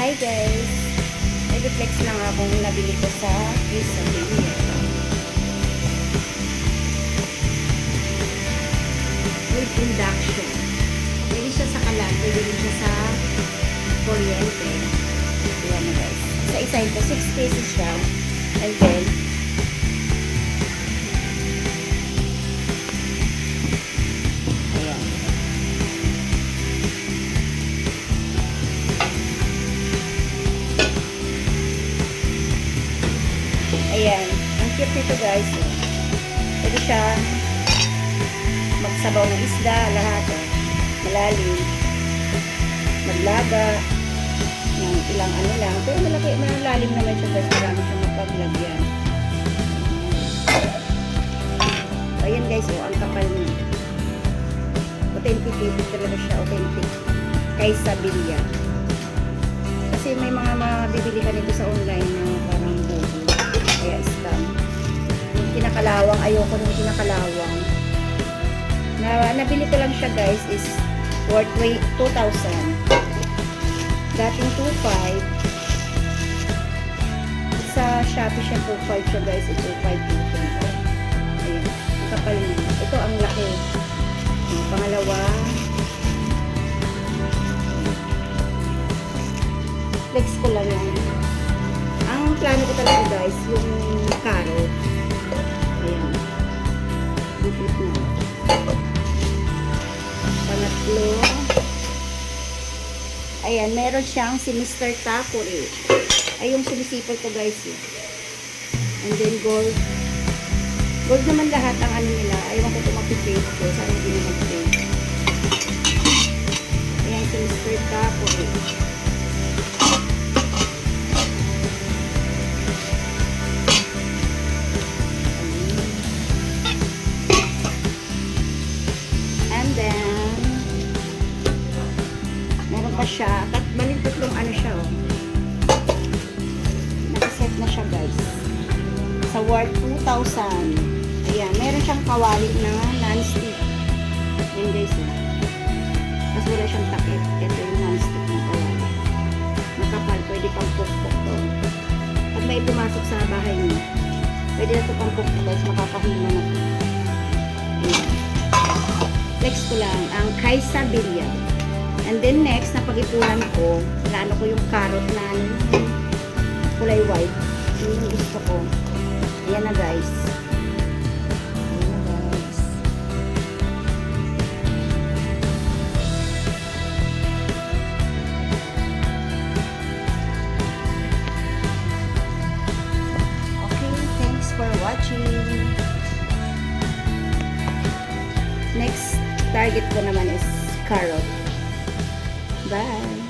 Hi guys! Nag-flex lang akong nabili ko sa Quesadilla. With induction. Pwede siya sa kalan, rin siya sa kuryente. Ayan na guys. Sa isa ito, 6 pesos siya. And Cute nito guys. Pwede siya magsabaw ng isda, lahat. Malalim. Maglaga. Ng ilang ano lang. Pero malaki, malalim naman siya guys. Marami siyang mapaglagyan. Ayan guys, oh, ang kapal niya. Authentic talaga siya, authentic. Kay Sabilia. Kasi may mga mabibili ka nito sa online na kinakalawang, ayoko nung kinakalawang. Na, nabili ko lang siya guys is worth wait 2,000. Dating 2,500. Sa Shopee siya 2,500 siya guys. Ito 2,500. Ayan. Ang kapal niya. Ito ang laki. Yung pangalawa. Flex ko lang yan. Ang plano ko talaga guys, yung Pangatlo. Ayan, meron siyang si Mr. Takuri. Ay, yung sinisipol ko guys. Eh. And then gold. Gold naman lahat ang ano nila. Ayaw ko ito mag-paste ko. Sana hindi na mag-paste. Ayan, si Mr. Takuri. Siya. Tat, balik tatlong ano siya, oh. Nakaset na siya, guys. Sa worth 2,000. Ayan, meron siyang kawali na non-stick. Yan, guys, oh. Tapos wala siyang takip. Ito yung non-stick na kawali. Makapal, pwede pang pukpok to. Pag may pumasok sa bahay niyo, pwede na ito pang pukpok, guys. Makakahima na to. Ayan. Next ko lang, ang Kaisa Billion. And then next, napag-ipunan ko, plano ko yung carrot na ano, kulay white. Yun yung gusto ko. Ayan na guys. Ayan na guys. Okay, thanks for watching. Next target ko naman is carrot. Bye!